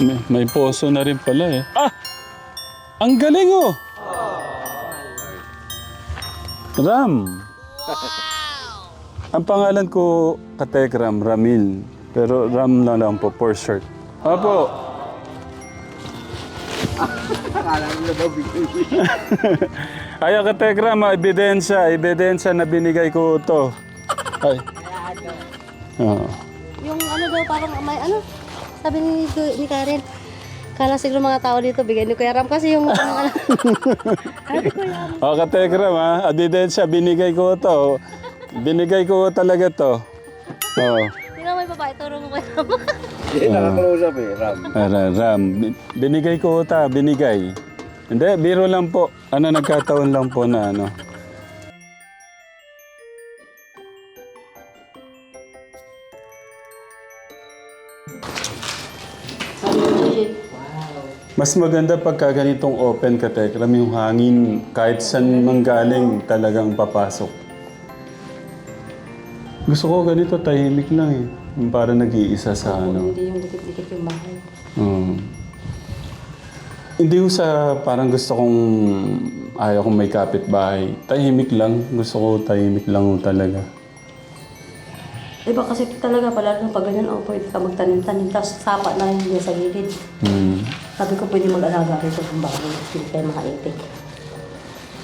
May, may poso na rin pala eh. Ah! Ang galing oh! Ram. Ang pangalan ko, Katekram, Ramil. Pero Ram na lang po, for short. Apo. Ay, Katekram, ah, ebidensya, ebidensya na binigay ko to. Ay. Oo. Yung ano daw, parang may ano, sabi ni, ni Karen, kala siguro mga tao dito, bigay ni Kuya Ram kasi yung ano, ano. Sabi ko yan. O, Katekram ha, ebidensya, binigay ko to. Binigay ko talaga to. Oo. Tingnan mo yung babae, turo mo Kuya Ram. Hindi, nakaklausap eh, Ram. Ara, Ram, bi- binigay ko ta, binigay. Hindi, biro lang po. Ano, nagkataon lang po na ano. Mas maganda pagka ganitong open ka, Tekram, yung hangin kahit saan manggaling talagang papasok. Gusto ko ganito, tahimik lang eh. Yung Para nag-iisa sa ano. Hindi yung dikit-dikit yung bahay. Mm. Hindi ko sa parang gusto kong ayaw kong may kapitbahay. Tahimik lang. Gusto ko tahimik lang talaga. Diba kasi talaga pala nung pag ganyan, oh, pwede ka magtanim-tanim, tapos sapa na rin niya sa gilid. Mm. Sabi ko pwede mag-alaga rito kung bago, hindi tayo makaitik.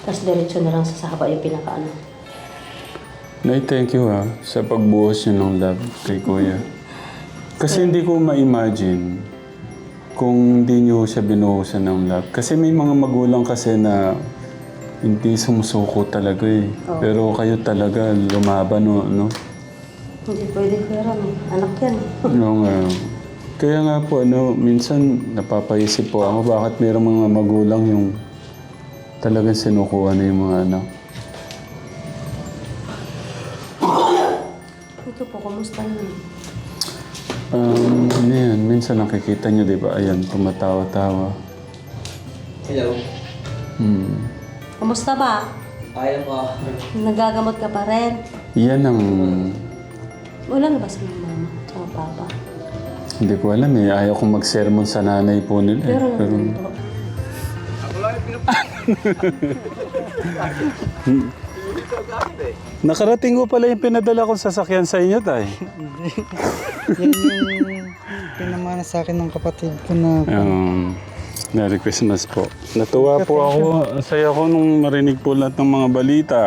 Tapos diretso na lang sa sapa yung pinakaano. Nay, thank you ha sa pagbuhos niyo ng love kay Kuya. Kasi hindi ko ma-imagine kung hindi niyo siya binuhusan ng love. Kasi may mga magulang kasi na hindi sumusuko talaga eh. Pero kayo talaga lumaban no, no? Hindi pwede Kuya Ram, anak yan. eh. Oo nga. Kaya nga po, ano, minsan napapaisip po ako bakit mayroong mga magulang yung talagang sinukuha na yung mga anak. Ito po, kumusta yun? Um, ano yan, minsan nakikita nyo, di ba? Ayan, tumatawa-tawa. Hello. Hmm. Kumusta ba? Kaya po. Nagagamot ka pa rin? Yan ang... Wala na ba sa mga mama sa papa? Hindi ko alam eh. Ayaw kong mag-sermon sa nanay po nila. eh. Pero Pero, naman po. nakarating ko pala yung pinadala kong sasakyan sa inyo, tay. Yan yung pinamana sa akin ng kapatid ko na Um, Merry Christmas po. Natuwa po ako. Ang saya ko nung marinig po lahat ng mga balita.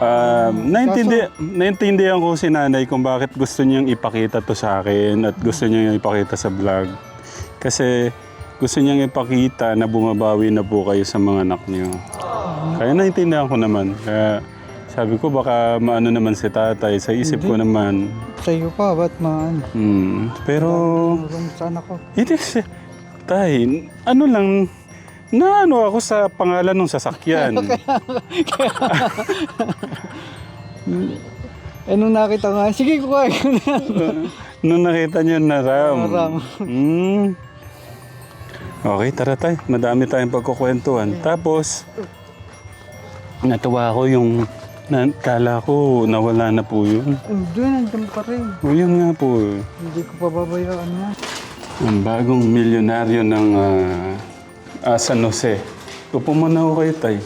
Um, naintindi, naintindihan ko si nanay kung bakit gusto niyang ipakita to sa akin at gusto niyang ipakita sa vlog. Kasi gusto niyang ipakita na bumabawi na po kayo sa mga anak niyo. Kaya naintindihan ko naman. Kaya sabi ko baka maano naman si tatay. Sa isip ko naman. sa iyo pa, ba't maano? Hmm, pero Tulong sa anak ko. hindi kasi, tay, ano lang, na ano ako sa pangalan ng sasakyan. Eh nung nakita nga, sige kukuha ko na. Nung nakita niyo na Ram. Ram. Hmm. Okay, tara tay. Madami tayong pagkukwentuhan. Tapos, natuwa ko yung, na, kala ko nawala na po yun. Hindi, nandiyan pa rin. O yun nga po. Hindi ko pababayaan na. Ang bagong milyonaryo ng ah, ah, San Jose. Upo muna ako kayo, tay.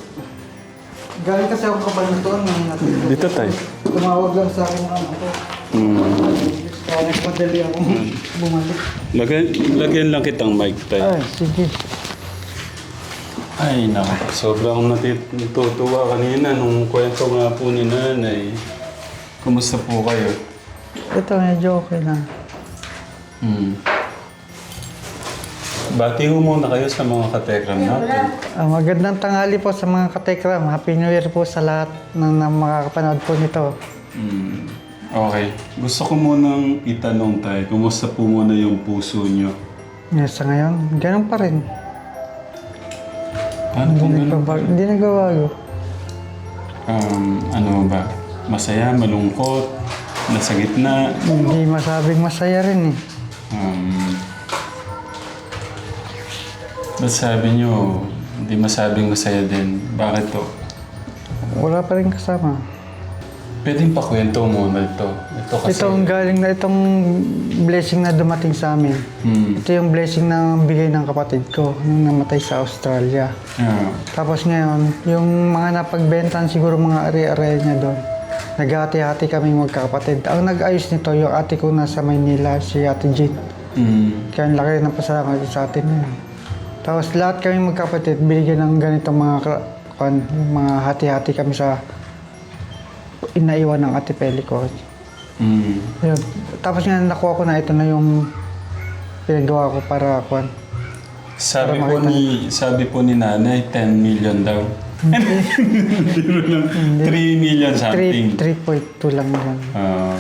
Galing kasi ako kabalutuan ng natin. Dito, tay. Tumawag lang sa akin ng ano ko. Hmm. Kaya nagpadali ako bumalik. Lagyan, lagyan lang kitang mic, tay. Ay, sige. Ay, naku. Sobrang natit- natutuwa kanina nung kwento nga po ni nanay. Kumusta po kayo? Ito, medyo okay na. Hmm. Bati ho muna kayo sa mga katekram natin. Ah, magandang tanghali po sa mga katekram. Happy New Year po sa lahat ng, ng makakapanood po nito. Hmm. Okay. Gusto ko munang itanong tayo, kumusta po muna yung puso nyo? Yes, sa ngayon, ganun pa rin. Paano po Hindi ganun? nagbabago. Hindi nagbabago. Um, ano ba? Masaya, malungkot, nasa gitna? Hindi masabing masaya rin eh. Um, ba't sabi nyo, hindi masabing masaya din? Bakit to? Wala pa rin kasama. Pwedeng pakwento muna ito. Ito kasi... Itong galing na itong blessing na dumating sa amin. Hmm. Ito yung blessing na bigay ng kapatid ko nung namatay sa Australia. Yeah. Tapos ngayon, yung mga napagbentan siguro mga ari-ari niya doon. Naghati-hati kami magkakapatid. Ang nag-ayos nito, yung ate ko nasa Maynila, si Ate Jean. Hmm. Kaya ang laki ng pasalamat sa atin yun. Tapos lahat kami magkapatid, binigyan ng ganitong mga, kwan, mga hati-hati kami sa inaiwan ng Ate Peli ko. Hmm. Yun. Tapos nga nakuha ko na ito na yung pinagawa ko para kwan. Sabi po ni sabi po ni nanay 10 million daw. Hindi mo lang. 3 million something. 3, 3.2 lang yan. Ah,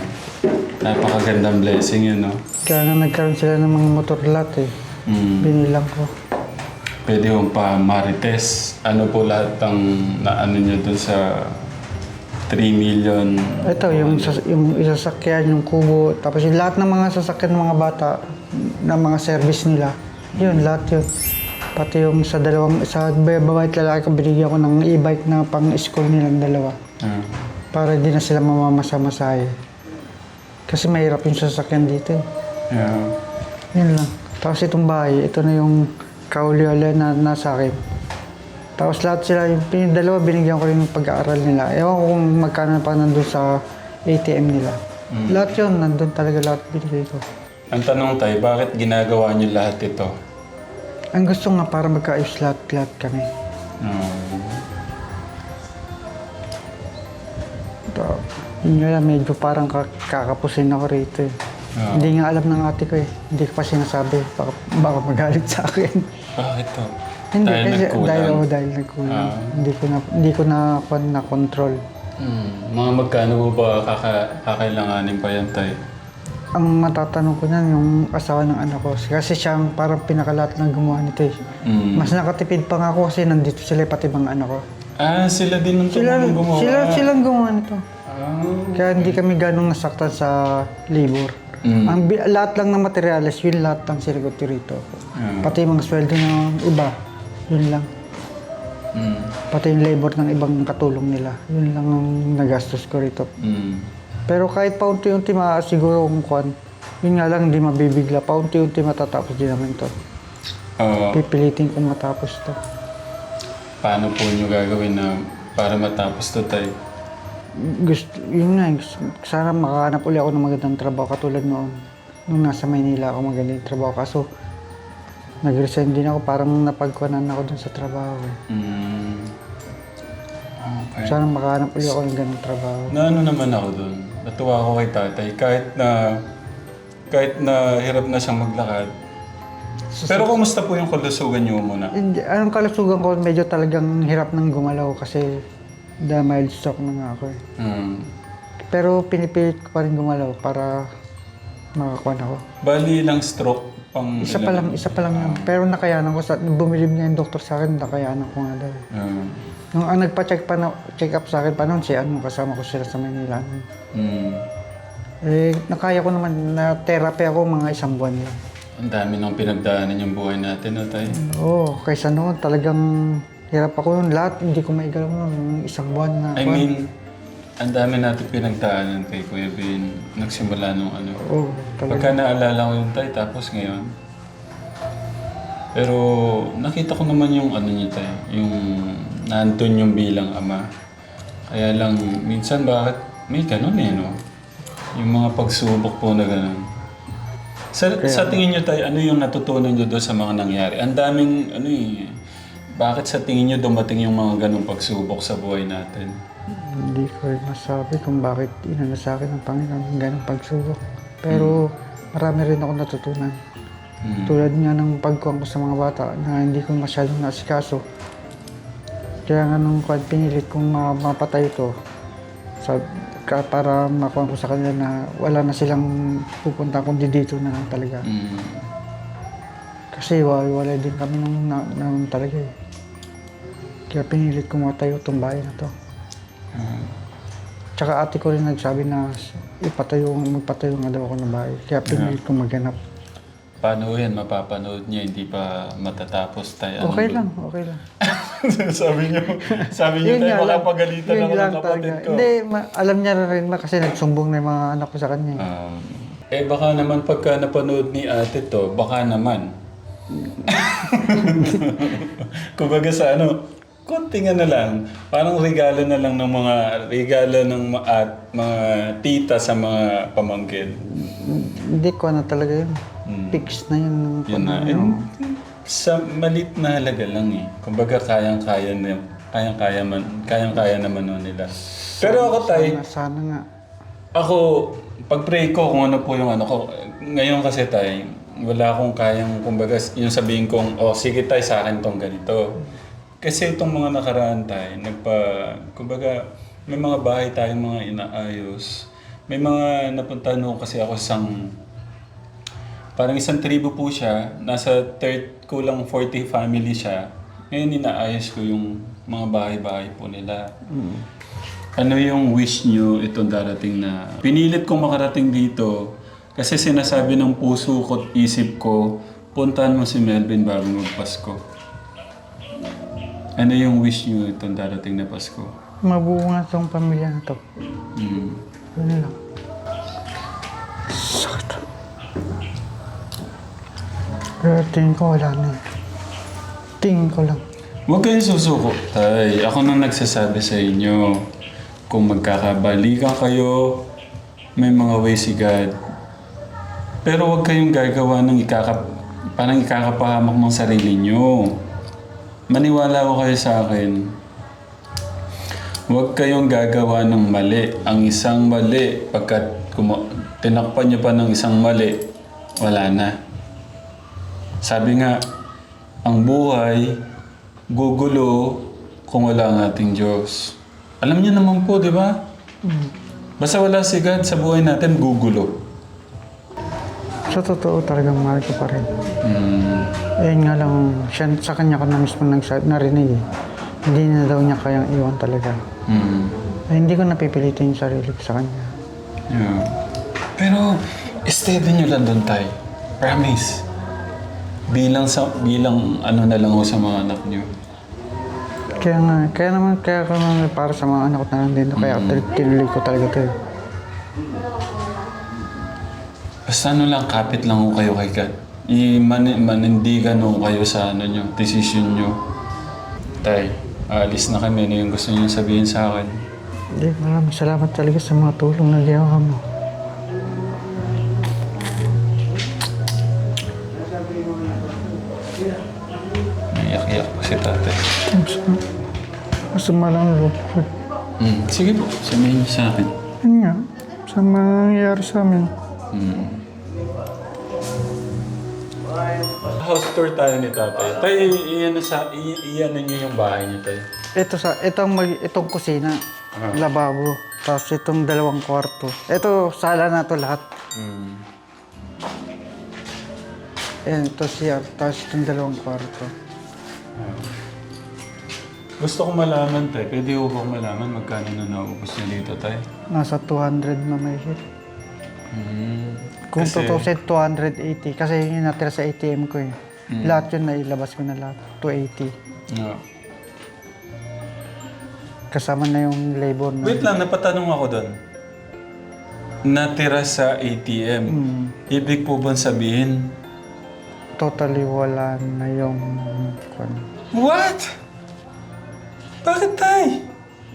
napakagandang blessing yun, no? Kaya nga nagkaroon sila ng mga motor lot eh. Mm. Binilang ko. Pwede yung pa marites. Ano po lahat ng na ano nyo dun sa 3 million? Ito, yung, sas- yung isasakyan, yung kubo, tapos yung lahat ng mga sasakyan ng mga bata, ng mga service nila, yun, lahat yun. Pati yung sa dalawang, sa babae at lalaki ko, binigyan ko ng e-bike na pang school nilang dalawa. Ah. Para hindi na sila mamamasamasay. Kasi mahirap yung sasakyan dito eh. Yeah. Yun lang. Tapos itong bahay, ito na yung kauli-uli na nasa akin. Tapos lahat sila, yung, dalawa binigyan ko rin ng pag-aaral nila. Ewan ko kung magkano pa nandun sa ATM nila. Lahat yun, nandun talaga lahat binigay ko. Ang tanong tayo, bakit ginagawa nyo lahat ito? Ang gusto nga para magkaayos lahat-lahat kami. Ah. Ito, yun nga lang, medyo parang kak- kakapusin ako rito eh. Ah. Hindi nga alam ng ate ko eh. Hindi ko pa sinasabi. Baka, baka magalit sa akin. bakit to? Hindi, Dahil kasi nagkulang? dahil ako dahil nagkulang. Ah. Hindi ko na, hindi ko na, na control. Hmm. Mga magkano po ba kaka, kakailanganin pa yan tayo? Ang matatanong ko niyan, yung asawa ng anak ko. Kasi siya ang parang pinakalat ng gumawa nito eh. Hmm. Mas nakatipid pa nga ako kasi nandito sila pati mga anak ko. Ah, sila din ang Sila, gumawa. sila, silang gumawa nito. Ah. Kaya hindi kami ganong nasaktan sa labor. Mm. Ang bi- lahat lang ng materials, yun lahat ang sinagot ko rito. Ah. Pati yung mga sweldo ng iba, yun lang. Mm. Pati yung labor ng ibang katulong nila, yun lang ang nagastos ko rito. Mm. Pero kahit paunti-unti ma siguro kung kwan, yun nga lang hindi mabibigla. Paunti-unti matatapos din namin to. Ah, Pipilitin kong matapos to. paano po nyo gagawin na para matapos to tayo? Gusto, yun nga, gusto, sana makahanap uli ako ng magandang trabaho katulad noon. Nung nasa Maynila ako magandang trabaho. Kaso, nag-resign din ako. Parang napagkuhanan ako dun sa trabaho. eh. Mm. Okay. Sana makahanap uli ako ng ganang trabaho. Na ano naman ako dun. Natuwa ako kay tatay. Kahit na kahit na hirap na siyang maglakad. Pero kumusta po yung kalusugan niyo muna? Hindi, anong kalusugan ko, medyo talagang hirap nang gumalaw kasi the mild stroke na nga ako eh. Mm. Pero pinipilit ko pa rin gumalaw para makakuha ako. Bali lang stroke pang Isa pa lang, isa pa lang yun. Pero nakayanan ko, sa, bumilib niya yung doktor sa akin, nakayanan ko nga daw. eh. Ah. Nung ang nagpa-check pa na, check up sa akin pa noon, si ano, kasama ko sila sa Manila. Mm. Eh, nakaya ko naman na therapy ako mga isang buwan lang. Ang dami nang pinagdaanan yung buhay natin, no, tay? Oo, kaysa noon talagang hirap ako noon. Lahat hindi ko maigalaw noon, isang buwan na. I mean, ang dami natin pinagdaanan kay Kuya Bin. Nagsimula nung ano. Oo, talaga. Pagka naalala ko yung tay, tapos ngayon. Pero nakita ko naman yung ano niya tay, yung nandun yung bilang ama. Kaya lang, minsan bakit may ganun eh, no? Yung mga pagsubok po na ganun. Sa, sa tingin niyo tay, ano yung natutunan niyo doon sa mga nangyari? Ang daming, ano eh, bakit sa tingin niyo dumating yung mga ganung pagsubok sa buhay natin? Hindi ko rin masabi kung bakit inano sa akin ng Panginoon ng ganong pagsubok. Pero marami rin ako natutunan. Mm. Tulad nga ng pagkuhan ko sa mga bata na hindi ko masyadong nasikaso. Kaya nga nung kwan, pinilit kong ma- mapatay ito sa, ka, para makuha ko sa kanila na wala na silang pupunta kundi dito na lang talaga. Mm. Kasi wala din kami nung, na, nung talaga eh. Kaya pinilit kong matayo itong bahay na to. Ah. Tsaka ate ko rin nagsabi na ipatayo, magpatayo nga daw ako ng bahay. Kaya pinilit kong maghanap. Paano yan? Mapapanood niya, hindi pa matatapos tayo. Okay lang, okay lang. sabi niyo, sabi niyo tayo, baka lang- pagalitan yun ako ng kapatid talaga. ko. Hindi, ma- alam niya rin na kasi nagsumbong na yung mga anak ko sa kanya. eh. Um, eh baka naman pagka napanood ni ate to, baka naman. Kumbaga sa ano, konting ano lang, parang regalo na lang ng mga, regalo ng ma- at, mga tita sa mga pamangkin. Hindi ko na talaga yun. Hmm. Fix na yun. Yun na. Ano, And, sa malit na halaga lang eh. Kumbaga kayang-kaya na, kayang-kaya man, kayang-kaya naman nun nila. Pero ako tay, sana, sana nga. ako, pag-pray ko kung ano po yung ano ko, ngayon kasi tay, wala akong kayang, kumbaga, yung sabihin kong, oh, sige tay, sa akin tong ganito. Kasi itong mga nakaraan tay, nagpa, kumbaga, may mga bahay tayong mga inaayos. May mga napuntahan ko kasi ako sa isang, parang isang tribo po siya, nasa third, kulang 40 family siya. Ngayon inaayos ko yung mga bahay-bahay po nila. Ano yung wish nyo itong darating na... Pinilit kong makarating dito kasi sinasabi ng puso ko at isip ko, puntahan mo si Melvin bago magpasko. Ano yung wish nyo itong darating na Pasko? Mabuo nga itong pamilya na to. Mm. Ano lang. Sakit. Pero tingin ko wala na. Tingin ko lang. Huwag kayong susuko. Tay, ako nang nagsasabi sa inyo, kung magkakabalikan kayo, may mga ways si God. Pero huwag kayong gagawa ng ikaka, parang ikakapahamak ng sarili nyo. Maniwala ko kayo sa akin. Huwag kayong gagawa ng mali. Ang isang mali, pagkat kuma- tinakpan nyo pa ng isang mali, wala na. Sabi nga, ang buhay, gugulo kung wala ang ating Diyos. Alam niyo naman po, di ba? Basta wala si God sa buhay natin, gugulo. Sa totoo talagang mahal ko pa rin. Mm. Ayun nga lang, siya, sa kanya ko na mismo nagsa- narinig eh. Hindi na daw niya kayang iwan talaga. Mm. Ay, hindi ko napipilitin yung sarili ko sa kanya. Yeah. Pero, steady nyo lang doon tayo. Promise. Bilang sa bilang ano na lang ho sa mga anak nyo. Kaya nga, kaya naman, kaya ko naman para sa mga anak ko na lang din. Kaya mm tinuloy ko talaga ito. Basta ano lang, kapit lang ho kayo kay God. I-man manindigan ho kayo sa ano nyo, decision nyo. Tay, aalis na kami. Ano yung gusto nyo sabihin sa akin? Hindi, maraming salamat talaga sa mga tulong na ginawa mo. Iyak-iyak po si tatay. Masama lang ang loob ko. Mm. Sige po, sabihin niyo sa akin. Yun nga, sa mga nangyayari sa amin. Mm. House tour tayo ni tatay. Tay, iyan sa iyan niyo yung bahay niyo, tay. Ito sa, itong, mag, itong kusina, lababo, tapos itong dalawang kwarto. Ito, sala na to lahat. Mm. Ayan, ito siya, tapos itong dalawang kwarto. Gusto ko malaman, tay. Pwede ko ba malaman magkano na naubos niyo dito, tay? Nasa 200 na may hit. Mm. Kung Kasi- tutusin, 280. Kasi yun yung natira sa ATM ko eh. Mm. Lahat yun, nailabas ko na lahat. 280. Yeah. Kasama na yung labor na. Wait lang, napatanong ako doon. Natira sa ATM. Mm, Ibig po bang sabihin? totally wala na yung... What? Bakit, tay?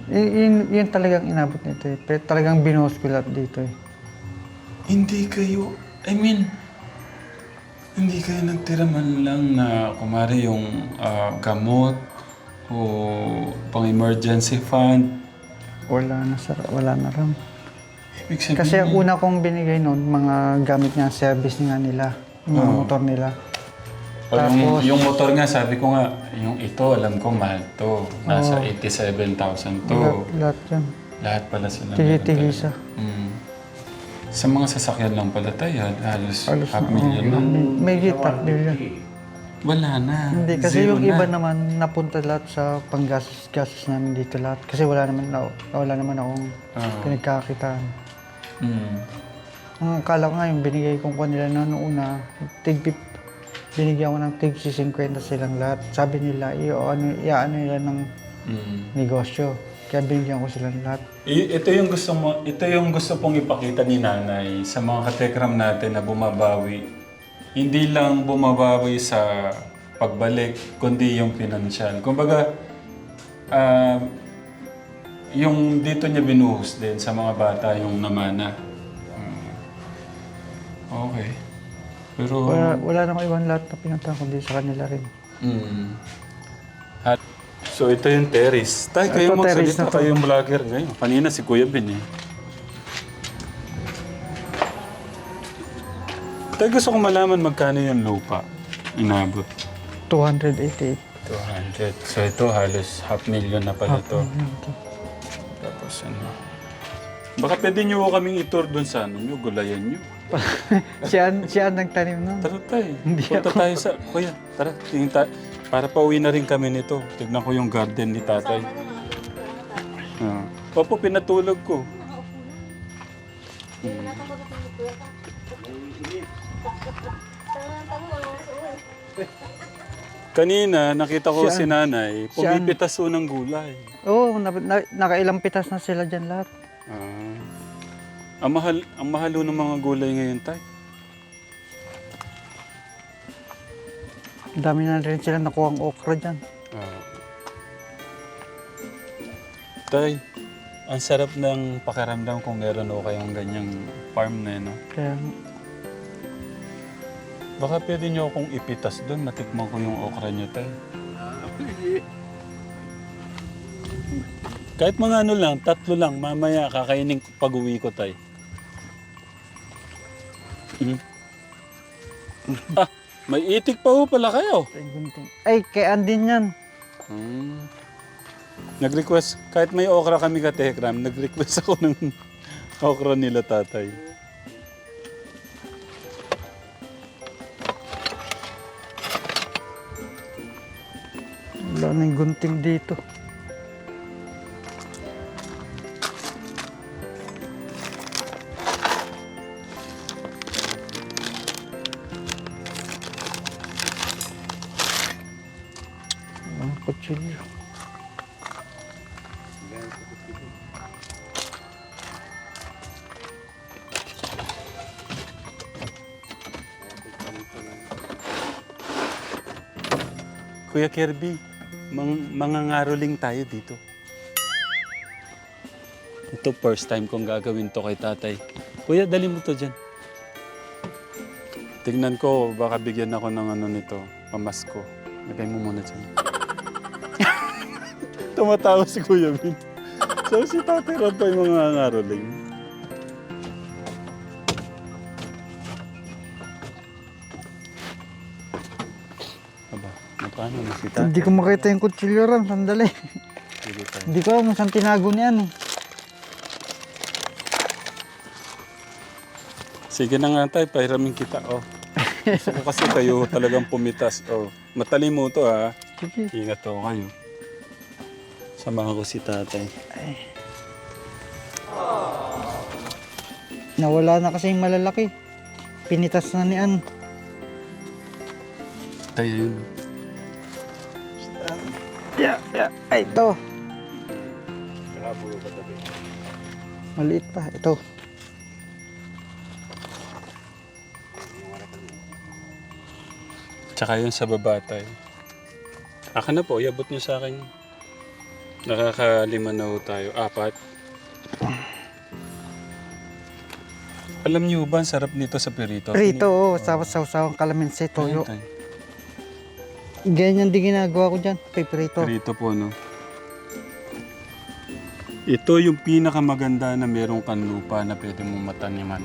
Y- yun, yun talagang inabot nito eh. Pero talagang binuhos ko lahat dito eh. Hindi kayo, I mean, hindi kayo nagtira man lang na kumari yung ah, gamot o pang-emergency fund. Wala na, sir. Wala na ram. Ibig sabihin, Kasi ang una kong binigay noon, mga gamit nga, service nga nila. Yung mga Oo. motor nila. o yung, tapos- yung motor nga, sabi ko nga, yung ito, alam ko mahal to. Nasa 87,000 to. Lahat, lahat yan. Lahat pala sila. Tigi-tigisa. Mm. Sa mga sasakyan lang pala tayo, halos, Halos half na, million na. May, gitap nila. Wala na. Hindi, kasi Zero yung na. iba naman napunta lahat sa panggastos gastos namin dito lahat. Kasi wala naman, na, wala naman akong Oo. pinagkakitaan. Mm. Ang akala ko nga yung binigay kong kanila na noong una, tig, binigyan ko ng tig 50 silang lahat. Sabi nila, iyo ano, iaano nila ng Mm. negosyo. Kaya binigyan ko silang lahat. I- ito yung gusto mo, ito yung gusto pong ipakita ni nanay sa mga katekram natin na bumabawi. Hindi lang bumabawi sa pagbalik, kundi yung pinansyal. Kumbaga, ah, yung dito niya binuhos din sa mga bata yung namana. Mm. Okay. Pero... Wala, wala namang ibang lahat na pinuntahan kundi sa kanila rin. Mm. At, so ito yung terrace. Tay, kayo Ito, terrace magsalita na to. kayo yung vlogger ngayon. Kanina si Kuya Ben eh. Tay, gusto kong malaman magkano yung lupa. Inabot. 288. 200. So ito halos half million na pala to. Tapos ano. Baka pwede nyo kaming itour doon sa ano nyo, gulayan nyo. siya, siya ang nagtanim nun. Tara tayo. Punta tayo sa... Kuya, tara. Tingin ta para pauwi na rin kami nito. Tignan ko yung garden ni tatay. Ah. Opo, pinatulog ko. Kanina, nakita ko si nanay, Siya- pumipitas po ng gulay. Oo, na, na, nakailang pitas na sila dyan lahat. Ah. Ang mahal, ang mahal ho ng mga gulay ngayon, tay. Dami na rin sila nakuha ang okra dyan. Ah. Tay, ang sarap ng pakiramdam kung meron o kayong ganyang farm na yun, no? Kaya Baka pwede nyo akong ipitas doon, matikman ko yung okra nyo, tay. Kahit mga ano lang, tatlo lang, mamaya kakainin ko pag uwi ko, tay. Hmm? ah, may itik pa ho pala kayo. ay, gunting. Ay, kay Andin yan. Hmm. Nag-request, kahit may okra kami ka Tekram, nag-request ako ng okra nila tatay. Wala na yung gunting dito. Kuya Kirby, mang, mangangaroling tayo dito. Ito first time kong gagawin to kay tatay. Kuya, dali mo to dyan. Tignan ko, baka bigyan ako ng ano nito, pamasko. Lagay mo muna dyan. Tumatawa si Kuya Bin. So si tatay Rob pa yung mangangaroling. Aba, paano na si tatay? Hindi ko makita yung kutsilyo ram. Sandali. Hindi ko alam kung saan tinago niyan eh. Sige na nga tayo, pahiramin kita. Oh. Gusto ko kasi kayo talagang pumitas. Oh. Matali mo to ha. Sige. Ingat to kayo. Samahan ko si tatay. Nawala na kasi yung malalaki. Pinitas na ni An. Tayo yun. Yeah, yeah. Ay, ito. Maliit pa. Ito. Tsaka yun sa baba tayo. Akin na po, iabot niyo sa akin. Nakakalima na tayo. Apat. Alam niyo ba, ang sarap nito sa perito? Rito, oh. Sa sawsawang kalamansi, toyo. Ayun, tay. Ganyan din ginagawa ko dyan. Piprito. Perito po, no? Ito yung pinakamaganda na merong kanlupa na pwede mong mataniman.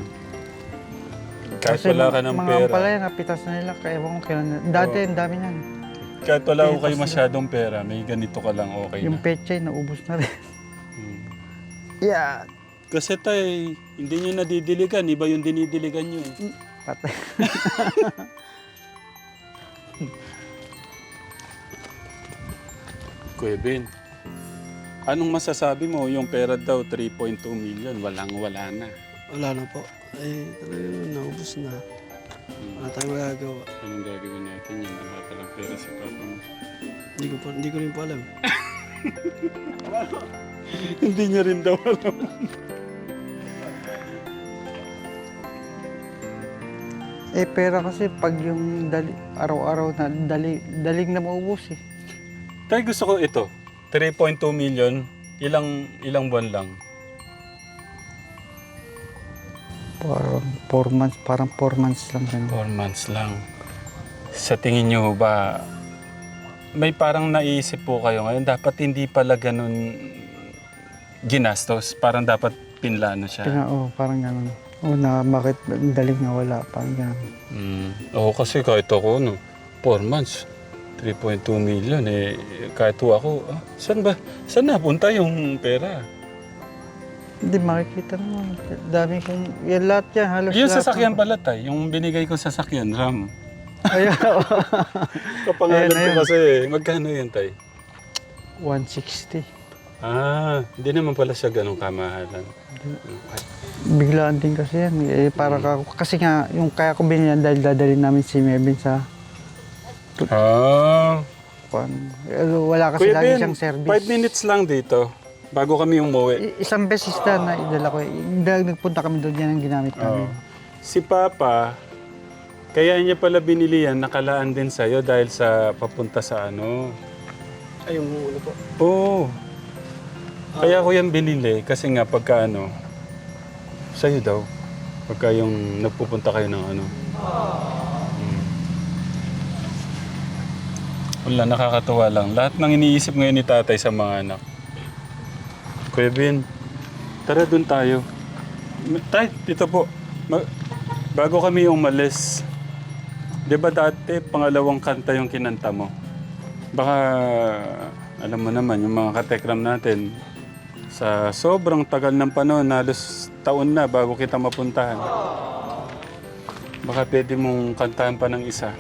Kahit Kasi wala ka ng mga pera. ampalaya, napitas na nila. Kaya ewan ko kailan. Dati, ang dami niyan. Kahit wala ko kayo na. masyadong pera, may ganito ka lang okay Yung na. pechay, naubos na rin. Hmm. yeah. Kasi tay, hindi nyo nadidiligan, iba yung dinidiligan nyo. eh. Patay. Kuya Ben, anong masasabi mo? Yung pera daw, 3.2 million, walang wala na. Wala na po. Eh, talagang naubos na. Wala tayong magagawa. Anong gagawin natin yan? Wala talang pera si Papa mo. Hindi ko, pa, hindi ko rin po alam. Hindi niya rin daw alam. Eh, pera kasi pag yung dali, araw-araw na dali, daling na maubos eh. Tay, gusto ko ito. 3.2 million. Ilang ilang buwan lang. Parang 4 months, parang 4 months lang ganun. 4 months lang. Sa tingin niyo ba, may parang naisip po kayo ngayon, dapat hindi pala ganun ginastos. Parang dapat pinlano siya. Kaya, oh, parang ganun. Oh, na bakit daling na wala, parang ganun. Mm. Oo, kasi kahit ako, no, 4 months, 3.2 million, eh, kahit po ako, ah, saan ba, saan napunta yung pera? Hindi makikita naman. Dami kong, yan lahat yan, halos Yung lahat. sasakyan pala tay, yung binigay ko sasakyan, RAM. Ayan, Kapangalan Ayan, ko ayan. kasi, magkano yan tay? 160. Ah, hindi naman pala siya ganong kamahalan. Biglaan din kasi yan. Eh, para ka, kasi nga, yung kaya ko binili yan dahil dadalhin namin si Mevin sa Ah, kwan. Eh, wala kasi Kuya lagi Ben, siyang service. 5 minutes lang dito, bago kami umuwi. I- isang beses na na idala ko. eh. Dahil nagpunta kami doon, yan ang ginamit namin. Si Papa, kaya niya pala binili yan, nakalaan din sa'yo dahil sa papunta sa ano. Ay, yung ano po. Oo. Kaya ko yan binili kasi nga pagka ano, sa'yo daw. Pagka yung nagpupunta kayo ng ano. Mm. Wala, nakakatuwa lang. Lahat ng iniisip ngayon ni tatay sa mga anak. Kuya Ben, tara dun tayo. Tay, dito po. Ma- bago kami umalis, di ba dati pangalawang kanta yung kinanta mo? Baka, alam mo naman, yung mga katekram natin, sa sobrang tagal ng panahon, halos taon na bago kita mapuntahan. Baka pwede mong kantahan pa ng isa.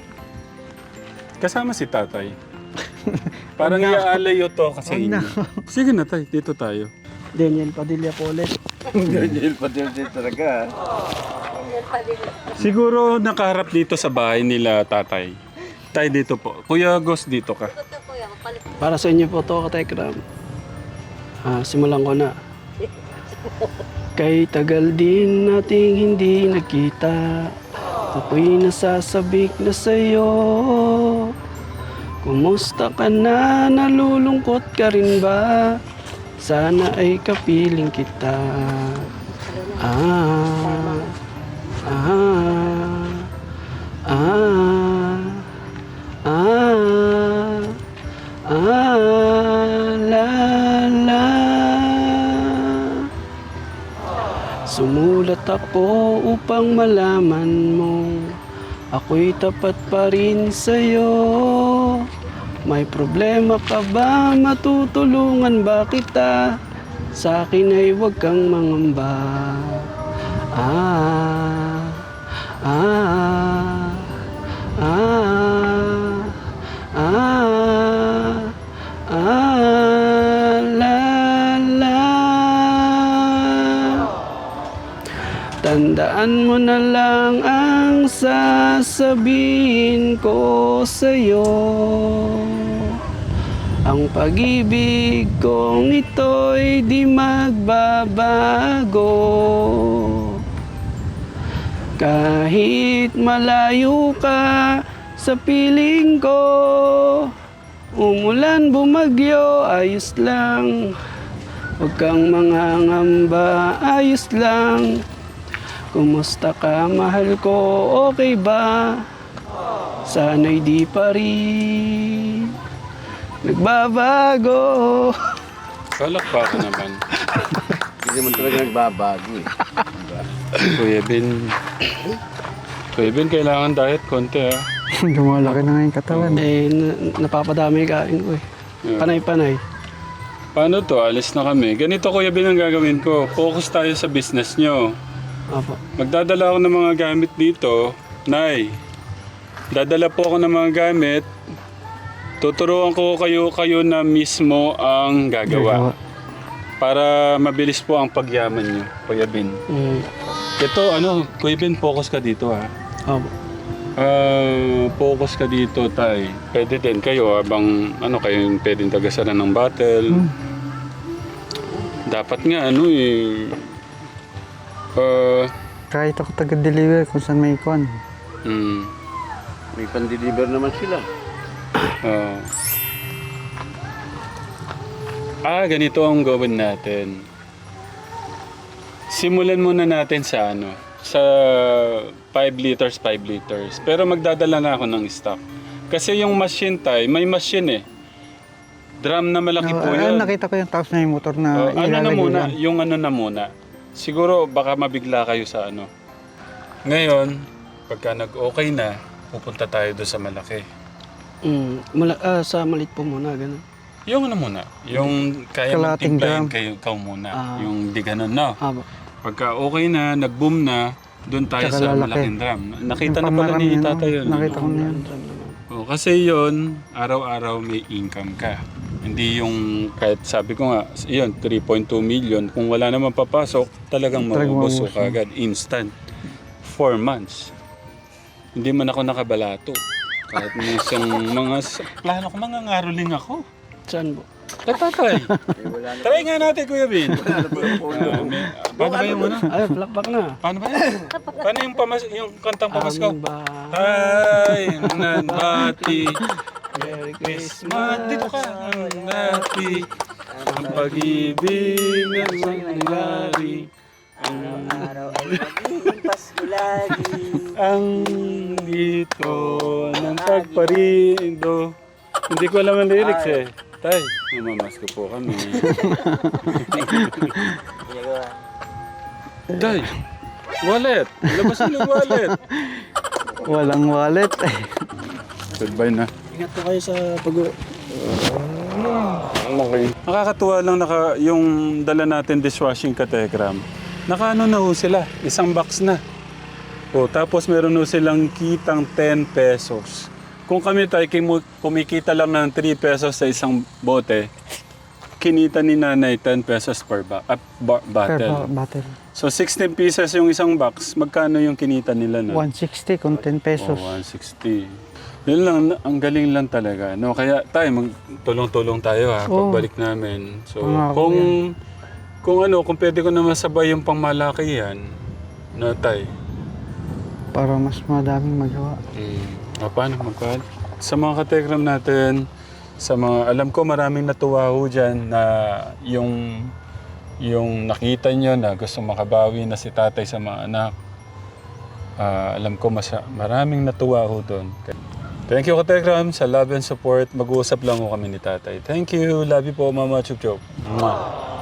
Kasama si tatay. Parang iaalay yun to kasi inyo. Sige na tay, dito tayo. Daniel Padilla po ulit. Daniel Padilla din talaga. Siguro nakaharap dito sa bahay nila tatay. Tay dito po. Kuya Gos, dito ka. Para sa inyo po to, Katekram. Ah, simulan ko na. Kay tagal din nating hindi nagkita Ako'y nasasabik na sa'yo Kumusta ka na? Nalulungkot ka rin ba? Sana ay kapiling kita Ah Ah Ah Ah Ah La la Sumulat ako upang malaman mo Ako'y tapat pa rin sa'yo May problema ka ba? Matutulungan ba kita? Sa akin ay huwag kang mangamba Ah Ah Ah Ah Ah La la Tandaan mo na lang ang sasabihin ko sa'yo Ang pag-ibig kong ito'y di magbabago. Kahit malayo ka sa piling ko Umulan, bumagyo, ayos lang. Huwag kang mangangamba, ayos lang. Kumusta ka, mahal ko, okay ba? Sana'y di pa rin Nagbabago Kalak pa ako naman. Hindi naman talaga nagbabago eh. Kuya Ben. Kuya Ben, kailangan diet konti ah. Lumalaki na nga yung katawan. Eh, na- napapadami yung kain ko eh Panay-panay Paano to? Alis na kami. Ganito Kuya Ben ang gagawin ko. Focus tayo sa business nyo. Apo Magdadala ako ng mga gamit dito. Nay, dadala po ako ng mga gamit. Tuturuan ko kayo kayo na mismo ang gagawa. Para mabilis po ang pagyaman nyo, Kuya Ben. mm. Ito, ano, Kuya Ben, focus ka dito ha. Apo Ah, focus ka dito, tay. Pwede din kayo habang ano kayo yung pwedeng tagasaran ng battle. Dapat nga ano eh. Ah, Kahit ako taga-deliver kung saan may kwan. mm, May pan-deliver naman sila. Ah. ah, ganito ang gawin natin. Simulan muna natin sa ano, sa 5 liters, 5 liters. Pero magdadala na ako ng stock. Kasi yung machine tay, may machine eh. Drum na malaki po Ah, yun. nakita ko yung tapos na yung motor na Oh, ano na muna, yan. yung ano na muna. Siguro baka mabigla kayo sa ano. Ngayon, pagka nag-okay na, pupunta tayo doon sa malaki. Mm, mala, ah, sa malit po muna, ganun. Yung ano muna, yung kaya mong Kalating timplahin kayo, ikaw muna. Ah. yung di ganun na. Ah, ba- Pagka okay na, nag-boom na, doon tayo Tsaka sa lalaki. malaking drum. Nakita na pala ni no? tatay yun. Nakita ko ano? na yan. Oh, kasi yon araw-araw may income ka. Hindi yung, kahit sabi ko nga, yun, 3.2 million. Kung wala naman papasok, talagang Talagang maubos ko maubos, kagad. Instant. Four months. Hindi man ako nakabalato. Kahit may isang mga, plano ko, mga ngaroling ako. Saan po? Eh, tatay. Try nga natin, Kuya Bin. Ah, may- paano ba yung ano? Ay, plakpak na. Paano ba yan? Paano yung, pamas yung kantang pamasko? Aming ba? Ay, nanbati. Merry Christmas. Dito ka. Nanbati. Ang pag-ibig na mangyari. Ang araw ay magiging Pasko lagi. Ang dito ng pagparindo. Hindi ko alam ang lyrics eh. Tay, mamamasko po kami. Tay, wallet. Labas mo yung wallet. Walang wallet. Goodbye na. Ingat po kayo sa pag Okay. Nakakatuwa lang naka, yung dala natin dishwashing kategram. Naka ano na ho sila, isang box na. O, tapos meron ho silang kitang 10 pesos. Kung kami tayo kumikita lang ng 3 pesos sa isang bote, kinita ni nanay 10 pesos per ba- ah, ba- Per bottle. ba- battle. So 16 pieces yung isang box, magkano yung kinita nila na? 160 kung 10 pesos. Oh, 160. Yun lang, ang galing lang talaga. No, kaya tayo magtulong-tulong tayo ha Oo. pagbalik namin. So, Pangako kung kung ano, kung pwede ko na masabay yung pangmalaki yan, na tay. Para mas madaming magawa. Mm. Ah, paano magkahal? Sa mga kategram natin, sa mga, alam ko maraming natuwa ho dyan na yung yung nakita nyo na gusto makabawi na si tatay sa mga anak. Ah, alam ko masa, maraming natuwa ho doon. Thank you, Kategram, sa love and support. Mag-uusap lang ho kami ni tatay. Thank you. Love you po, Mama Chup Chup. Mwah.